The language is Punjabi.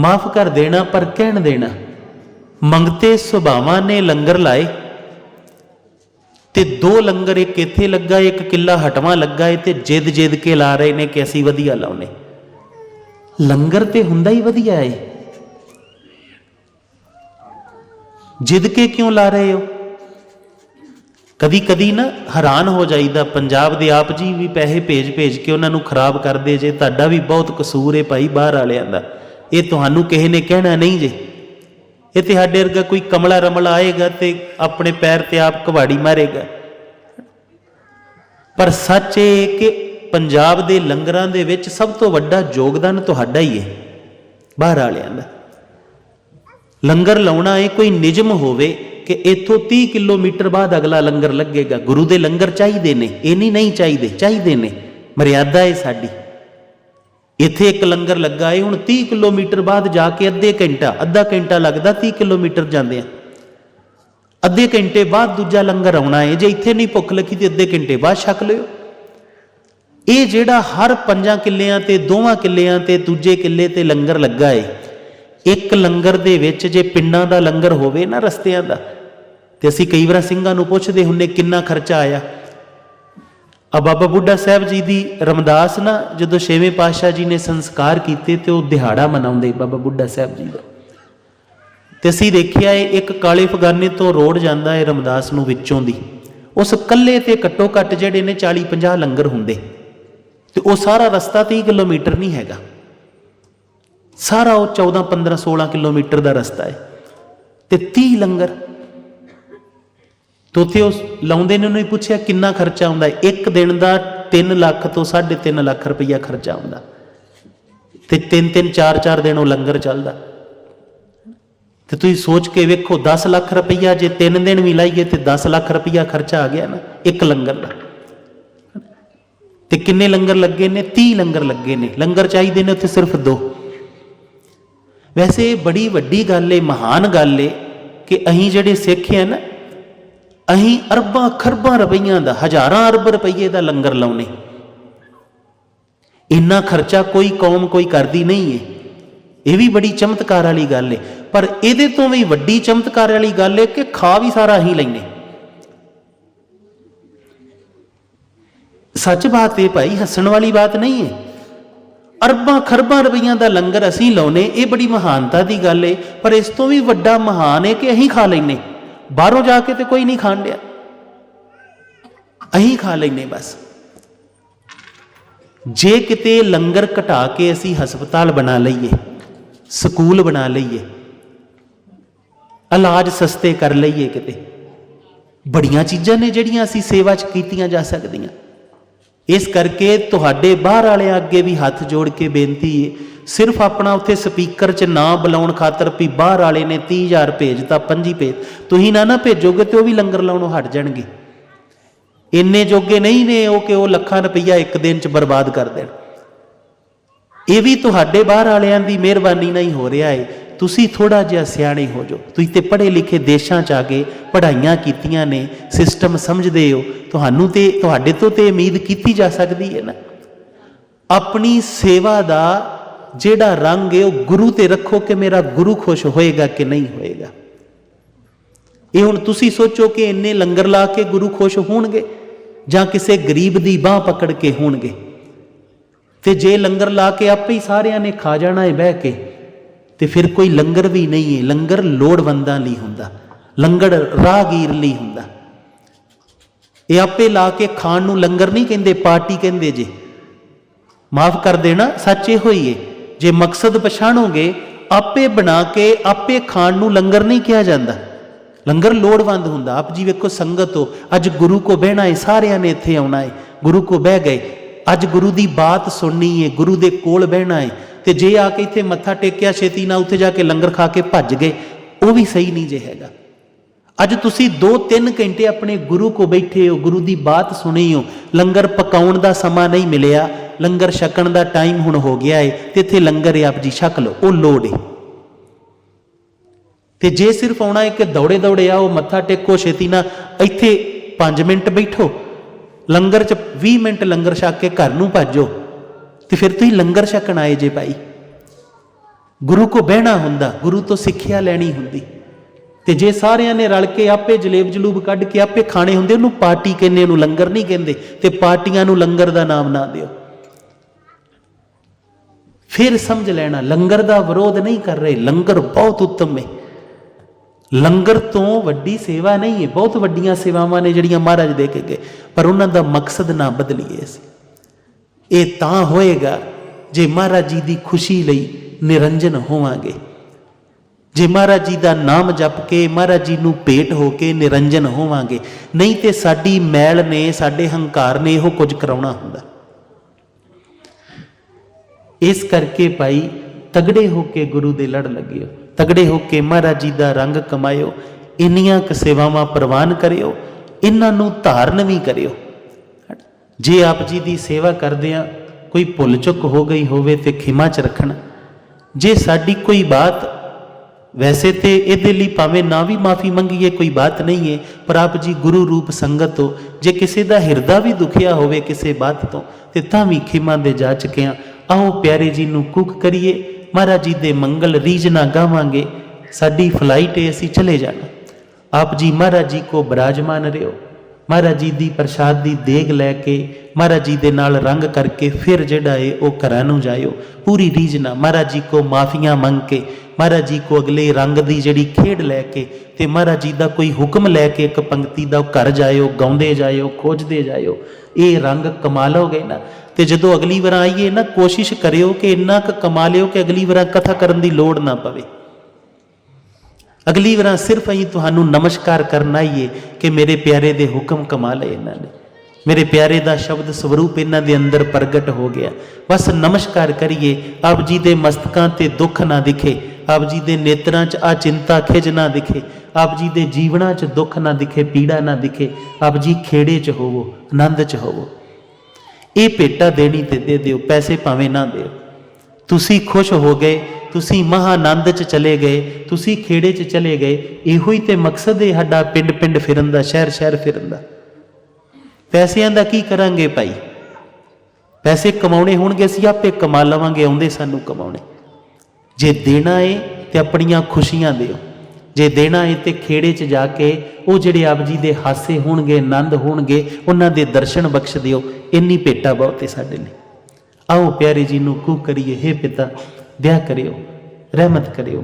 ਮਾਫ ਕਰ ਦੇਣਾ ਪਰ ਕਹਿਣ ਦੇਣਾ। ਮੰਗਤੇ ਸੁਭਾਵਾਂ ਨੇ ਲੰਗਰ ਲਾਏ ਤੇ ਦੋ ਲੰਗਰ ਇੱਕ ਇੱਥੇ ਲੱਗਾ, ਇੱਕ ਕਿੱਲਾ ਹਟਵਾ ਲੱਗਾ ਏ ਤੇ ਜਿੱਦ ਜਿੱਦ ਕੇ ਲਾ ਰਹੇ ਨੇ ਕਿ ਅਸੀਂ ਵਧੀਆ ਲਾਉਨੇ ਲੰਗਰ ਤੇ ਹੁੰਦਾ ਹੀ ਵਧੀਆ ਏ। ਜਿੱਦ ਕੇ ਕਿਉਂ ਲਾ ਰਹੇ ਹੋ? ਕਦੀ ਕਦੀ ਨਾ ਹੈਰਾਨ ਹੋ ਜਾਈਦਾ, ਪੰਜਾਬ ਦੇ ਆਪ ਜੀ ਵੀ ਪੈਸੇ ਭੇਜ ਭੇਜ ਕੇ ਉਹਨਾਂ ਨੂੰ ਖਰਾਬ ਕਰਦੇ ਜੇ, ਤੁਹਾਡਾ ਵੀ ਬਹੁਤ ਕਸੂਰ ਏ ਭਾਈ ਬਾਹਰ ਵਾਲਿਆਂ ਦਾ। ਇਹ ਤੁਹਾਨੂੰ ਕਿਸੇ ਨੇ ਕਹਿਣਾ ਨਹੀਂ ਜੇ। ਇਹ ਤੇ ਸਾਡੇ ਵਰਗਾ ਕੋਈ ਕਮਲਾ ਰਮਲਾ ਆਏਗਾ ਤੇ ਆਪਣੇ ਪੈਰ ਤੇ ਆਪ ਕਵਾੜੀ ਮਾਰੇਗਾ। ਪਰ ਸੱਚ ਇਹ ਕਿ ਪੰਜਾਬ ਦੇ ਲੰਗਰਾਂ ਦੇ ਵਿੱਚ ਸਭ ਤੋਂ ਵੱਡਾ ਯੋਗਦਾਨ ਤੁਹਾਡਾ ਹੀ ਹੈ, ਬਾਹਰ ਵਾਲਿਆਂ ਦਾ। ਲੰਗਰ ਲਾਉਣਾ ਇਹ ਕੋਈ ਨਿਯਮ ਹੋਵੇ ਕਿ ਇੱਥੋਂ 30 ਕਿਲੋਮੀਟਰ ਬਾਅਦ ਅਗਲਾ ਲੰਗਰ ਲੱਗੇਗਾ। ਗੁਰੂ ਦੇ ਲੰਗਰ ਚਾਹੀਦੇ ਨੇ, ਇਹ ਨਹੀਂ ਨਹੀਂ ਚਾਹੀਦੇ ਚਾਹੀਦੇ ਨੇ। ਮਰਿਆਦਾ ਹੈ ਸਾਡੀ। ਇੱਥੇ ਇੱਕ ਲੰਗਰ ਲੱਗਾ ਏ, ਹੁਣ 30 ਕਿਲੋਮੀਟਰ ਬਾਅਦ ਜਾ ਕੇ ਅੱਧੇ ਘੰਟਾ, ਅੱਧਾ ਘੰਟਾ ਲੱਗਦਾ 30 ਕਿਲੋਮੀਟਰ ਜਾਂਦੇ ਆ। ਅੱਧੇ ਘੰਟੇ ਬਾਅਦ ਦੂਜਾ ਲੰਗਰ ਆਉਣਾ ਏ, ਜੇ ਇੱਥੇ ਨਹੀਂ ਭੁੱਖ ਲੱਗੀ ਤੇ ਅੱਧੇ ਘੰਟੇ ਬਾਅਦ ਛਕ ਲਿਓ। ਇਹ ਜਿਹੜਾ ਹਰ ਪੰਜਾਂ ਕਿੱਲਿਆਂ ਤੇ, ਦੋਵਾਂ ਕਿੱਲਿਆਂ ਤੇ, ਦੂਜੇ ਕਿੱਲੇ ਤੇ ਲੰਗਰ ਲੱਗਾ ਏ, ਇੱਕ ਲੰਗਰ ਦੇ ਵਿੱਚ ਜੇ ਪਿੰਡਾਂ ਦਾ ਲੰਗਰ ਹੋਵੇ ਨਾ ਰਸਤਿਆਂ ਦਾ, ਤੇ ਅਸੀਂ ਕਈ ਵਾਰ ਸਿੰਘਾਂ ਨੂੰ ਪੁੱਛਦੇ ਹੁੰਨੇ ਕਿੰਨਾ ਖਰਚਾ ਆਇਆ। ਆ ਬਾਬਾ ਬੁੱਢਾ ਸਾਹਿਬ ਜੀ ਦੀ ਰਮਦਾਸ ਨਾ, ਜਦੋਂ ਛੇਵੇਂ ਪਾਤਸ਼ਾਹ ਜੀ ਨੇ ਸੰਸਕਾਰ ਕੀਤੇ ਤੇ ਉਹ ਦਿਹਾੜਾ ਮਨਾਉਂਦੇ ਬਾਬਾ ਬੁੱਢਾ ਸਾਹਿਬ ਜੀ ਦਾ। ਤੇ ਅਸੀਂ ਦੇਖਿਆ ਇਹ ਇੱਕ ਕਾਲੇ ਫਗਾਨੇ ਤੋਂ ਰੋਡ ਜਾਂਦਾ ਹੈ ਰਮਦਾਸ ਨੂੰ ਵਿੱਚੋਂ ਦੀ। ਉਸ ਕੱਲੇ ਤੇ ਘੱਟੋ ਘੱਟ ਜਿਹੜੇ ਨੇ 40 50 ਲੰਗਰ ਹੁੰਦੇ। ਤੇ ਉਹ ਸਾਰਾ ਰਸਤਾ 30 ਕਿਲੋਮੀਟਰ ਨਹੀਂ ਹੈਗਾ। ਸਾਰਾ ਉਹ 14 15 16 ਕਿਲੋਮੀਟਰ ਦਾ ਰਸਤਾ ਹੈ। ਤੇ 30 ਲੰਗਰ ਤੇ ਉੱਥੇ ਉਸ ਲਾਉਂਦੇ ਨੇ, ਉਹਨੇ ਪੁੱਛਿਆ ਕਿੰਨਾ ਖਰਚਾ ਆਉਂਦਾ ਇੱਕ ਦਿਨ ਦਾ 3 ਲੱਖ ਤੋਂ 3.5 ਲੱਖ ਰੁਪਈਆ ਖਰਚਾ ਆਉਂਦਾ। ਤੇ ਤਿੰਨ ਤਿੰਨ ਚਾਰ ਚਾਰ ਦਿਨ ਉਹ ਲੰਗਰ ਚੱਲਦਾ। ਤੇ ਤੁਸੀਂ ਸੋਚ ਕੇ ਵੇਖੋ 10 ਲੱਖ ਰੁਪਈਆ ਜੇ 3 ਦਿਨ ਵੀ ਲਾਈਏ ਤੇ 10 ਲੱਖ ਰੁਪਈਆ ਖਰਚਾ ਆ ਗਿਆ ਨਾ, ਇੱਕ ਲੰਗਰ ਦਾ। ਤੇ ਕਿੰਨੇ ਲੰਗਰ ਲੱਗੇ ਨੇ? 30 ਲੰਗਰ ਲੱਗੇ ਨੇ। ਲੰਗਰ ਚਾਹੀਦੇ ਨੇ ਉੱਥੇ ਸਿਰਫ ਦੋ। ਵੈਸੇ ਬੜੀ ਵੱਡੀ ਗੱਲ ਏ, ਮਹਾਨ ਗੱਲ ਏ ਕਿ ਅਸੀਂ ਜਿਹੜੇ ਸਿੱਖ ਆ ਨਾ ਅਸੀਂ ਅਰਬਾਂ ਖਰਬਾਂ ਰੁਪਈਆਂ ਦਾ, ਹਜ਼ਾਰਾਂ ਅਰਬ ਰੁਪਈਏ ਦਾ ਲੰਗਰ ਲਾਉਨੇ। ਇੰਨਾ ਖਰਚਾ ਕੋਈ ਕੌਮ ਕੋਈ ਕਰਦੀ ਨਹੀਂ ਏ। ਇਹ ਵੀ ਬੜੀ ਚਮਤਕਾਰ ਵਾਲੀ ਗੱਲ ਏ। ਪਰ ਇਹਦੇ ਤੋਂ ਵੀ ਵੱਡੀ ਚਮਤਕਾਰ ਵਾਲੀ ਗੱਲ ਏ ਕਿ ਖਾ ਵੀ ਸਾਰਾ ਹੀ ਲੈਨੇ। ਸੱਚ ਬਾਤ ਇਹ ਭਾਈ, ਹੱਸਣ ਵਾਲੀ ਬਾਤ ਨਹੀਂ ਏ। ਅਰਬਾਂ ਖਰਬਾਂ ਰੁਪਈਆਂ ਦਾ ਲੰਗਰ ਅਸੀਂ ਲਾਉਨੇ, ਇਹ ਬੜੀ ਮਹਾਨਤਾ ਦੀ ਗੱਲ ਏ। ਪਰ ਇਸ ਤੋਂ ਵੀ ਵੱਡਾ ਮਹਾਨ ਏ ਕਿ ਅਸੀਂ ਖਾ ਲੈਨੇ। ਬਾਹਰੋਂ ਜਾ ਕੇ ਤੇ ਕੋਈ ਨਹੀਂ ਖਾਣ ਡਿਆ। ਅਸੀਂ ਖਾ ਲੈਨੇ ਬਸ। ਜੇ ਕਿਤੇ ਲੰਗਰ ਘਟਾ ਕੇ ਅਸੀਂ ਹਸਪਤਾਲ ਬਣਾ ਲਈਏ, ਸਕੂਲ ਬਣਾ ਲਈਏ, ਇਲਾਜ ਸਸਤੇ ਕਰ ਲਈਏ ਕਿਤੇ, ਬੜੀਆਂ ਚੀਜ਼ਾਂ ਨੇ ਜਿਹੜੀਆਂ ਅਸੀਂ ਸੇਵਾ 'ਚ ਕੀਤੀਆਂ ਜਾ ਸਕਦੀਆਂ। ਇਸ ਕਰਕੇ ਤੁਹਾਡੇ ਬਾਹਰ ਵਾਲਿਆਂ ਅੱਗੇ ਵੀ ਹੱਥ ਜੋੜ ਕੇ ਬੇਨਤੀ ਹੈ ਸਿਰਫ ਆਪਣਾ ਉੱਥੇ ਸਪੀਕਰ 'ਚ ਨਾ ਬੁਲਾਉਣ ਖਾਤਰ ਵੀ ਬਾਹਰ ਵਾਲੇ ਨੇ 30000 ਭੇਜਤਾ ਪੰਜੀ ਭੇਜ ਤੁਸੀਂ ਨਾ ਨਾ ਭੇਜੋਗੇ ਤੇ ਉਹ ਵੀ ਲੰਗਰ ਲਾਉਣੋਂ ਹਟ ਜਾਣਗੇ। ਇੰਨੇ ਜੋਗੇ ਨਹੀਂ ਨੇ ਉਹ ਕਿ ਉਹ ਲੱਖਾਂ ਰੁਪਈਆ ਇੱਕ ਦਿਨ 'ਚ ਬਰਬਾਦ ਕਰ ਦੇਣ। ਇਹ ਵੀ ਤੁਹਾਡੇ ਬਾਹਰ ਵਾਲਿਆਂ ਦੀ ਮਿਹਰਬਾਨੀ ਨਾਲ ਹੀ ਹੋ ਰਿਹਾ ਏ। ਤੁਸੀਂ ਥੋੜਾ ਜਿਹਾ ਸਿਆਣੇ ਹੋ ਜਾਓ। ਤੁਸੀਂ ਤੇ ਪੜ੍ਹੇ ਲਿਖੇ ਦੇਸ਼ਾਂ 'ਚ ਆ ਕੇ ਪੜ੍ਹਾਈਆਂ ਕੀਤੀਆਂ ਨੇ, ਸਿਸਟਮ ਸਮਝਦੇ ਹੋ। ਤੁਹਾਨੂੰ ਤੇ, ਤੁਹਾਡੇ ਤੋਂ ਤੇ ਉਮੀਦ ਕੀਤੀ ਜਾ ਸਕਦੀ ਹੈ ਨਾ। ਆਪਣੀ ਸੇਵਾ ਦਾ ਜਿਹੜਾ ਰੰਗ ਹੈ ਉਹ ਗੁਰੂ ਤੇ ਰੱਖੋ ਕਿ ਮੇਰਾ ਗੁਰੂ ਖੁਸ਼ ਹੋਏਗਾ ਕਿ ਨਹੀਂ ਹੋਏਗਾ। ਇਹ ਹੁਣ ਤੁਸੀਂ ਸੋਚੋ ਕਿ ਇੰਨੇ ਲੰਗਰ ਲਾ ਕੇ ਗੁਰੂ ਖੁਸ਼ ਹੋਣਗੇ ਜਾਂ ਕਿਸੇ ਗਰੀਬ ਦੀ ਬਾਹ ਪਕੜ ਕੇ ਹੋਣਗੇ। ਤੇ ਜੇ ਲੰਗਰ ਲਾ ਕੇ ਆਪੇ ਹੀ ਸਾਰਿਆਂ ਨੇ ਖਾ ਜਾਣਾ ਹੈ ਬਹਿ ਕੇ, ਤੇ ਫਿਰ ਕੋਈ ਲੰਗਰ ਵੀ ਨਹੀਂ ਹੈ। ਲੰਗਰ ਲੋੜਵੰਦਾਂ ਲਈ ਹੁੰਦਾ, ਲੰਗਰ ਰਾਹਗੀਰ ਲਈ ਹੁੰਦਾ। ਇਹ ਆਪੇ ਲਾ ਕੇ ਖਾਣ ਨੂੰ ਲੰਗਰ ਨਹੀਂ ਕਹਿੰਦੇ, ਪਾਰਟੀ ਕਹਿੰਦੇ ਜੇ। ਮਾਫ ਕਰ ਦੇਣਾ, ਸੱਚ ਇਹੋ ਹੀ ਹੈ। ਜੇ ਮਕਸਦ ਪਛਾਣੋਗੇ, ਆਪੇ ਬਣਾ ਕੇ, ਆਪੇ ਖਾਣ ਨੂੰ ਲੰਗਰ ਨਹੀਂ ਕਿਹਾ ਜਾਂਦਾ। ਲੰਗਰ ਲੋੜਵੰਦ ਹੁੰਦਾ। ਆਪ ਜੀ ਵੇਖੋ ਸੰਗਤ ਹੋ, ਅੱਜ ਗੁਰੂ ਕੋ ਬਹਿਣਾ ਹੈ ਸਾਰਿਆਂ ਨੇ ਇੱਥੇ ਆਉਣਾ ਹੈ ਗੁਰੂ ਕੋ ਬਹਿ ਗਏ। ਅੱਜ ਗੁਰੂ ਦੀ ਬਾਤ ਸੁਣਨੀ ਹੈ ਗੁਰੂ ਦੇ ਕੋਲ ਬਹਿਣਾ ਹੈ ਤੇ ਜੇ ਆ ਕੇ ਇੱਥੇ ਮੱਥਾ ਟੇਕਿਆ, ਛੇਤੀ ਨਾਲ ਉੱਥੇ ਜਾ ਕੇ ਲੰਗਰ ਖਾ ਕੇ ਭੱਜ ਗਏ, ਉਹ ਵੀ ਸਹੀ ਨਹੀਂ ਜੇ ਹੈਗਾ। ਅੱਜ ਤੁਸੀਂ 2-3 ਘੰਟੇ ਆਪਣੇ ਗੁਰੂ ਕੋ ਬੈਠੇ ਹੋ, ਗੁਰੂ ਦੀ ਬਾਤ ਸੁਣੀ ਹੋ। ਲੰਗਰ ਪਕਾਉਣ ਦਾ ਸਮਾਂ ਨਹੀਂ ਮਿਲਿਆ, ਲੰਗਰ ਛਕਣ ਦਾ ਟਾਈਮ ਹੁਣ ਹੋ ਗਿਆ ਏ, ਤੇ ਇੱਥੇ ਲੰਗਰ ਆਪ ਜੀ ਛਕ ਲਓ, ਉਹ ਲੋੜ ਏ। ਤੇ ਜੇ ਸਿਰਫ ਆਉਣਾ ਹੈ ਕਿ ਦੌੜੇ ਦੌੜੇ ਆਓ, ਮੱਥਾ ਟੇਕੋ, ਛੇਤੀ ਨਾ ਇੱਥੇ 5 ਮਿੰਟ ਬੈਠੋ, ਲੰਗਰ ਚ 20 ਮਿੰਟ ਲੰਗਰ ਛਕ ਕੇ ਘਰ ਨੂੰ ਭੱਜੋ, ਤੇ ਫਿਰ ਤੁਸੀਂ ਲੰਗਰ ਛਕਣ ਆਏ ਜੇ ਭਾਈ। ਗੁਰੂ ਕੋ ਬਹਿਣਾ ਹੁੰਦਾ, ਗੁਰੂ ਤੋਂ ਸਿੱਖਿਆ ਲੈਣੀ ਹੁੰਦੀ। ਤੇ ਜੇ ਸਾਰਿਆਂ ਨੇ ਰਲ ਕੇ ਆਪੇ ਜਲੇਬ ਜਲੂਬ ਕੱਢ ਕੇ ਆਪੇ ਖਾਣੇ ਹੁੰਦੇ, ਉਹਨੂੰ ਪਾਰਟੀ ਕਹਿੰਦੇ, ਉਹਨੂੰ ਲੰਗਰ ਨਹੀਂ ਕਹਿੰਦੇ, ਤੇ ਪਾਰਟੀਆਂ ਨੂੰ ਲੰਗਰ ਦਾ ਨਾਮ ਨਾ ਦਿਓ। ਫਿਰ ਸਮਝ ਲੈਣਾ, ਲੰਗਰ ਦਾ ਵਿਰੋਧ ਨਹੀਂ ਕਰ ਰਹੇ, ਲੰਗਰ ਬਹੁਤ ਉੱਤਮ ਹੈ। ਲੰਗਰ ਤੋਂ ਵੱਡੀ ਸੇਵਾ ਨਹੀਂ ਹੈ, ਬਹੁਤ ਵੱਡੀਆਂ ਸੇਵਾਵਾਂ ਨੇ ਜਿਹੜੀਆਂ ਮਹਾਰਾਜ ਦੇ ਕੇ ਗਏ, ਪਰ ਉਹਨਾਂ ਦਾ ਮਕਸਦ ਨਾ ਬਦਲੀਏ ਅਸੀਂ। ਇਹ ਤਾਂ ਹੋਏਗਾ, ਜੇ ਮਹਾਰਾਜ ਜੀ ਦੀ ਖੁਸ਼ੀ ਲਈ ਨਿਰੰਜਨ ਹੋਵਾਂਗੇ। ਜੇ ਮਹਾਰਾਜ ਜੀ ਦਾ ਨਾਮ ਜਪ ਕੇ ਮਹਾਰਾਜ ਜੀ ਨੂੰ ਭੇਟ ਹੋ ਕੇ ਨਿਰੰਜਨ ਹੋਵਾਂਗੇ, ਨਹੀਂ ਤੇ ਸਾਡੀ ਮੈਲ ਨੇ, ਸਾਡੇ ਹੰਕਾਰ ਨੇ ਇਹੋ ਕੁਝ ਕਰਾਉਣਾ ਹੁੰਦਾ। ਇਸ ਕਰਕੇ ਭਾਈ ਤਗੜੇ ਹੋ ਕੇ ਗੁਰੂ ਦੇ ਲੜ ਲੱਗਿਓ, ਤਗੜੇ ਹੋ ਕੇ ਮਹਾਰਾਜ ਜੀ ਦਾ ਰੰਗ ਕਮਾਇਓ, ਇੰਨੀਆਂ ਕੁ ਸੇਵਾਵਾਂ ਪ੍ਰਵਾਨ ਕਰਿਓ, ਇਹਨਾਂ ਨੂੰ ਧਾਰਨ ਵੀ ਕਰਿਓ। ਜੇ ਆਪ ਜੀ ਦੀ ਸੇਵਾ ਕਰਦੇ ਆ, ਕੋਈ ਭੁੱਲ ਚੁੱਕ ਹੋ ਗਈ ਹੋਵੇ ਤੇ ਖਿਮਾ ਚ ਰੱਖਣਾ। ਜੇ ਸਾਡੀ ਕੋਈ ਬਾਤ ਵੈਸੇ ਤੇ ਇਹਦੇ ਲਈ ਭਾਵੇਂ ਨਾ ਵੀ ਮਾਫੀ ਮੰਗੀਏ, ਕੋਈ ਬਾਤ ਨਹੀਂ ਹੈ ਪਰ ਆਪ ਜੀ ਗੁਰੂ ਰੂਪ ਸੰਗਤ ਹੋ, ਜੇ ਕਿਸੇ ਦਾ ਹਿਰਦਾ ਵੀ ਦੁਖਿਆ ਹੋਵੇ ਕਿਸੇ ਬਾਤ ਤੋਂ, ਤੇ ਤਾਂ ਵੀ ਖਿਮਾ ਦੇ ਜਾ ਚੁੱਕਿਆ ਆਓ ਪਿਆਰੇ ਜੀ ਨੂੰ ਕੁੱਕ ਕਰੀਏ, ਮਹਾਰਾਜ ਜੀ ਦੇ ਮੰਗਲ ਰੀਜਨਾ ਗਾਵਾਂਗੇ, ਸਾਡੀ ਫਲਾਈਟ ਹੈ ਅਸੀਂ ਚਲੇ ਜਾਣਾ। ਆਪ ਜੀ ਮਹਾਰਾਜ ਜੀ ਕੋ ਬਰਾਜਮਾਨ ਰਿਓ ਮਹਾਰਾਜ ਜੀ ਦੀ ਪ੍ਰਸ਼ਾਦ ਦੀ ਦੇਗ ਲੈ ਕੇ, ਮਹਾਰਾਜ ਜੀ ਦੇ ਨਾਲ ਰੰਗ ਕਰਕੇ ਫਿਰ ਜਿਹੜਾ ਏ, ਉਹ ਘਰਾਂ ਨੂੰ ਜਾਇਓ। ਪੂਰੀ ਰੀਝ ਮਹਾਰਾਜ ਜੀ ਕੋ ਮਾਫੀਆਂ ਮੰਗ ਕੇ ਮਹਾਰਾਜ ਜੀ ਕੋ ਅਗਲੇ ਰੰਗ ਦੀ ਜਿਹੜੀ ਖੇਡ ਲੈ ਕੇ ਤੇ ਮਹਾਰਾਜ ਜੀ ਦਾ ਕੋਈ ਹੁਕਮ ਲੈ ਕੇ ਇੱਕ ਪੰਕਤੀ ਦਾ ਘਰ ਜਾਇਓ, ਗਾਉਂਦੇ ਜਾਇਓ, ਖੋਜਦੇ ਜਾਇਓ, ਇਹ ਰੰਗ ਕਮਾ ਲਓਗੇ ਨਾ। ਤੇ ਜਦੋਂ ਅਗਲੀ ਵਾਰ ਆਈਏ ਨਾ, ਕੋਸ਼ਿਸ਼ ਕਰਿਓ ਕਿ ਇੰਨਾ ਕੁ ਕਮਾ ਲਿਓ ਕਿ ਅਗਲੀ ਵਾਰ ਕਥਾ ਕਰਨ ਦੀ ਲੋੜ ਨਾ ਪਵੇ। ਅਗਲੀ ਵਾਰ ਸਿਰਫ ਅਸੀਂ ਤੁਹਾਨੂੰ ਨਮਸਕਾਰ ਕਰਨ ਆਈਏ ਕਿ ਮੇਰੇ ਪਿਆਰੇ ਦੇ ਹੁਕਮ ਕਮਾ ਲਏ ਇਹਨਾਂ ਨੇ। ਮੇਰੇ ਪਿਆਰੇ ਦਾ ਸ਼ਬਦ ਸਵਰੂਪ ਇਹਨਾਂ ਦੇ ਅੰਦਰ ਪ੍ਰਗਟ ਹੋ ਗਿਆ। ਬਸ ਨਮਸਕਾਰ ਕਰੀਏ, ਆਪ ਜੀ ਦੇ ਮਸਤਕਾਂ ਤੇ ਦੁੱਖ ਨਾ ਦਿਖੇ ਆਪ ਜੀ ਦੇ ਨੇਤਰਾਂ 'ਚ ਆ ਚਿੰਤਾ ਖਿਜ ਨਾ ਦਿਖੇ, ਆਪ ਜੀ ਦੇ ਜੀਵਨਾਂ 'ਚ ਦੁੱਖ ਨਾ ਦਿਖੇ, ਪੀੜਾ ਨਾ ਦਿਖੇ, ਆਪ ਜੀ ਖੇੜੇ 'ਚ ਹੋਵੋ, ਆਨੰਦ 'ਚ ਹੋਵੋ। ਇਹ ਭੇਟਾ ਦੇਣੀ ਤੇ ਦੇ ਦਿਓ, ਪੈਸੇ ਭਾਵੇਂ ਨਾ ਦਿਓ। ਤੁਸੀਂ ਖੁਸ਼ ਹੋ ਗਏ, ਤੁਸੀਂ ਮਹਾਨੰਦ ਚ ਚਲੇ ਗਏ, ਤੁਸੀਂ ਖੇੜੇ ਚ ਚਲੇ ਗਏ, ਇਹੋ ਹੀ ਤੇ ਮਕਸਦ ਹੈ ਸਾਡਾ ਪਿੰਡ ਪਿੰਡ ਫਿਰਨ ਦਾ ਸ਼ਹਿਰ ਸ਼ਹਿਰ ਫਿਰਨ ਦਾ। ਪੈਸਿਆਂ ਦਾ ਕੀ ਕਰਾਂਗੇ ਭਾਈ? ਪੈਸੇ ਕਮਾਉਣੇ ਹੋਣਗੇ, ਅਸੀਂ ਆਪੇ ਕਮਾ ਲਵਾਂਗੇ, ਆਉਂਦੇ ਸਾਨੂੰ ਕਮਾਉਣੇ। ਜੇ ਦੇਣਾ ਏ ਤੇ ਆਪਣੀਆਂ ਖੁਸ਼ੀਆਂ ਦਿਓ। ਜੇ ਦੇਣਾ ਏ ਤੇ ਖੇੜੇ 'ਚ ਜਾ ਕੇ ਉਹ ਜਿਹੜੇ ਆਪ ਜੀ ਦੇ ਹਾਸੇ ਹੋਣਗੇ, ਆਨੰਦ ਹੋਣਗੇ, ਉਹਨਾਂ ਦੇ ਦਰਸ਼ਨ ਬਖਸ਼ ਦਿਓ। ਇੰਨੀ ਭੇਟਾ ਬਹੁਤ ਏ ਸਾਡੇ ਲਈ। ਆਓ ਪਿਆਰੇ ਜੀ ਨੂੰ ਕੂ ਕਰੀਏ। हे ਪਿਤਾ ਦਇਆ ਕਰਿਓ, ਰਹਿਮਤ ਕਰਿਓ।